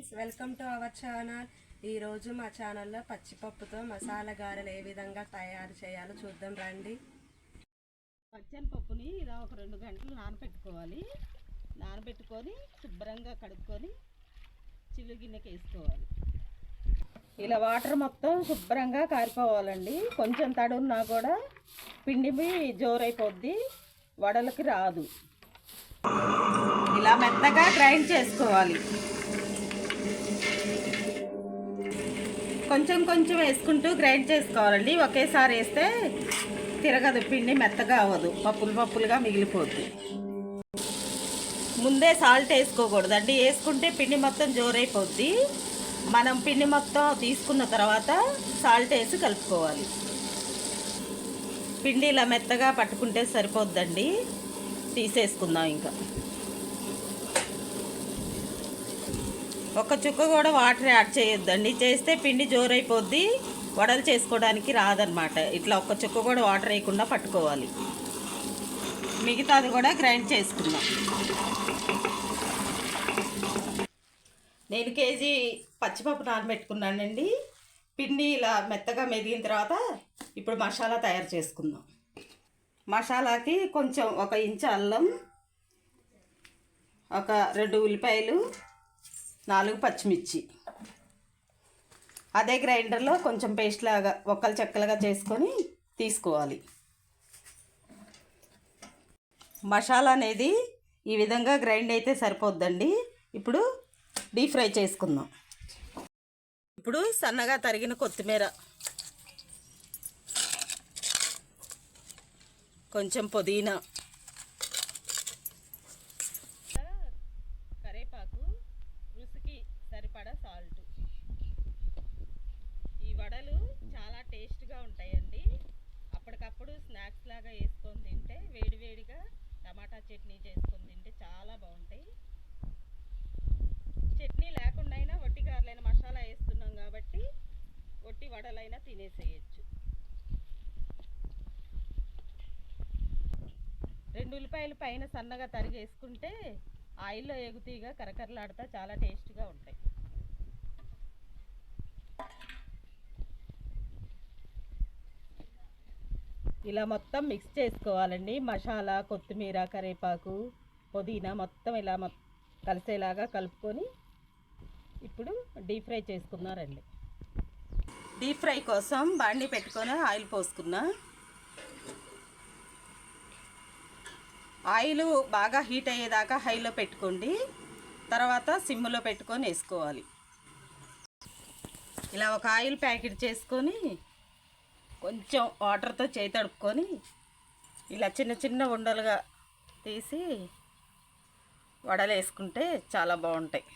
Friends welcome to our channel. ఈరోజు మా ఛానల్లో పచ్చిపప్పుతో మసాలా గారెలు ఏ విధంగా తయారు చేయాలో చూద్దాం రండి. పచ్చని పప్పుని ఇలా ఒక రెండు గంటలు నానబెట్టుకోవాలి నానబెట్టుకొని శుభ్రంగా కడుక్కొని చిల్లు గిన్నెకి వేసుకోవాలి. ఇలా వాటర్ మొత్తం శుభ్రంగా కారిపోవాలండి. కొంచెం తడున్నా కూడా పిండి జోరైపోద్ది వడలకి రాదు. ఇలా మెత్తగా గ్రైండ్ చేసుకోవాలి. కొంచెం కొంచెం వేసుకుంటూ గ్రైండ్ చేసుకోవాలండి. ఒకేసారి వేస్తే తిరగదు పిండి మెత్తగా అవ్వదు. పప్పులు పప్పులుగా మిగిలిపోద్ది. ముందే సాల్ట్ వేసుకోకూడదండి. వేసుకుంటే పిండి మొత్తం జోరైపోద్ది. మనం పిండి మొత్తం తీసుకున్న తర్వాత సాల్ట్ వేసి కలుపుకోవాలి. పిండి ఇలా మెత్తగా పట్టుకుంటే సరిపోద్దండి. తీసేసుకుందాం ఇంకా. ఒక చుక్క కూడా వాటర్ యాడ్ చేయొద్దండి. చేస్తే పిండి జోరైపోద్ది. వడలు చేసుకోవడానికి రాదనమాట ఇట్లా ఒక చుక్క కూడా వాటర్ వేయకుండా పట్టుకోవాలి. మిగతాది కూడా గ్రైండ్ చేసుకుందాం. నేను కేజీ పచ్చిపప్పు నానబెట్టుకున్నానండి. పిండి ఇలా మెత్తగా మెదిగిన తర్వాత ఇప్పుడు మసాలా తయారు చేసుకుందాం. మసాలాకి కొంచెం ఒక ఇంచు అల్లం ఒక రెండు ఉల్లిపాయలు నాలుగు పచ్చిమిర్చి. అదే గ్రైండర్లో కొంచెం పేస్ట్ లాగా ఒక్కలు చెక్కలుగా చేసుకొని తీసుకోవాలి. మసాలా అనేది ఈ విధంగా గ్రైండ్ అయితే సరిపోద్దండి. ఇప్పుడు డీప్ ఫ్రై చేసుకుందాం. ఇప్పుడు సన్నగా తరిగిన కొత్తిమీర. కొంచెం పుదీనా కరేపాకు రుచికి సరిపడా సాల్ట్ ఈ వడలు చాలా టేస్ట్గా ఉంటాయండి అప్పటికప్పుడు స్నాక్స్ లాగా వేసుకొని తింటే వేడివేడిగా టమాటా చట్నీ చేసుకొని తింటే చాలా బాగుంటాయి చట్నీ లేకుండా అయినా వట్టి గారెలైన మసాలా వేస్తున్నాం కాబట్టి వట్టి వడలైనా రెండు ఉల్లిపాయలు పైన సన్నగా తరిగేసుకుంటే ఆయిల్లో ఎగుతీగా కరకరలాడుతా చాలా టేస్ట్గా ఉంటాయి. ఇలా మొత్తం మిక్స్ చేసుకోవాలండి. మసాలా కొత్తిమీర కరివేపాకు పుదీనా మొత్తం ఇలా మొ కలిసేలాగా కలుపుకొని ఇప్పుడు డీప్ ఫ్రై చేసుకున్నారండి. డీప్ ఫ్రై కోసం బాండి పెట్టుకొని ఆయిల్ పోసుకున్నా. ఆయిల్ బాగా హీట్ అయ్యేదాకా హైలో పెట్టుకోండి. తర్వాత సిమ్లో పెట్టుకొని వేసుకోవాలి. ఇలా ఒక ఆయిల్ ప్యాకెట్ చేసుకొని కొంచెం వాటర్తో చేయి తడుపుకొని ఇలా చిన్న చిన్న ఉండలుగా తీసి వడలు వేసుకుంటే చాలా బాగుంటాయి.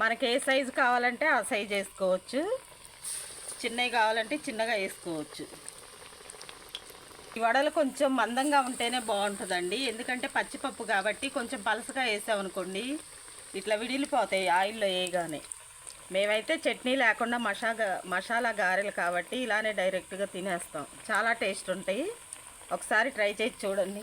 మనకి ఏ సైజు కావాలంటే ఆ సైజు వేసుకోవచ్చు. చిన్నవి కావాలంటే చిన్నగా వేసుకోవచ్చు. ఈ వడలు కొంచెం మందంగా ఉంటేనే బాగుంటుందండి. ఎందుకంటే పచ్చిపప్పు కాబట్టి కొంచెం పలసగా వేసామనుకోండి ఇట్లా విడిలిపోతాయి ఆయిల్లో వేయగానే. మేమైతే చట్నీ లేకుండా మసాగా మసాలా గారెలు కాబట్టి ఇలానే డైరెక్ట్గా తినేస్తాం. చాలా టేస్ట్ ఉంటాయి. ఒకసారి ట్రై చేసి చూడండి.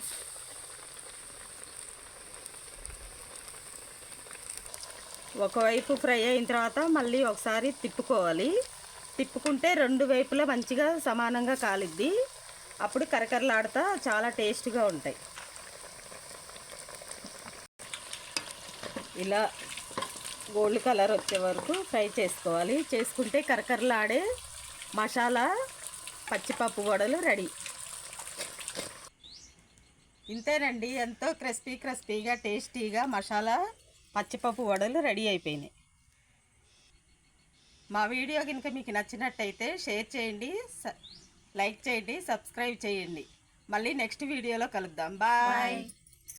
ఒకవైపు ఫ్రై అయిన తర్వాత మళ్ళీ ఒకసారి తిప్పుకోవాలి. తిప్పుకుంటే రెండు వైపులా మంచిగా సమానంగా కాలిద్ది. అప్పుడు కరకరలాడుతా చాలా టేస్ట్గా ఉంటాయి. ఇలా గోల్డ్ కలర్ వచ్చే వరకు ఫ్రై చేసుకోవాలి. చేసుకుంటే కరకరలాడే మసాలా పచ్చిపప్పు వడలు రెడీ. ఇంతేనండి. ఎంతో క్రిస్పీ క్రిస్పీగా టేస్టీగా మసాలా పచ్చిపప్పు వడలు రెడీ అయిపోయినాయి. మా వీడియో కనుక మీకు నచ్చినట్టయితే షేర్ చేయండి స- లైక్ చేయండి సబ్స్క్రైబ్ చేయండి. మళ్ళీ నెక్స్ట్ వీడియోలో కలుద్దాం. బాయ్.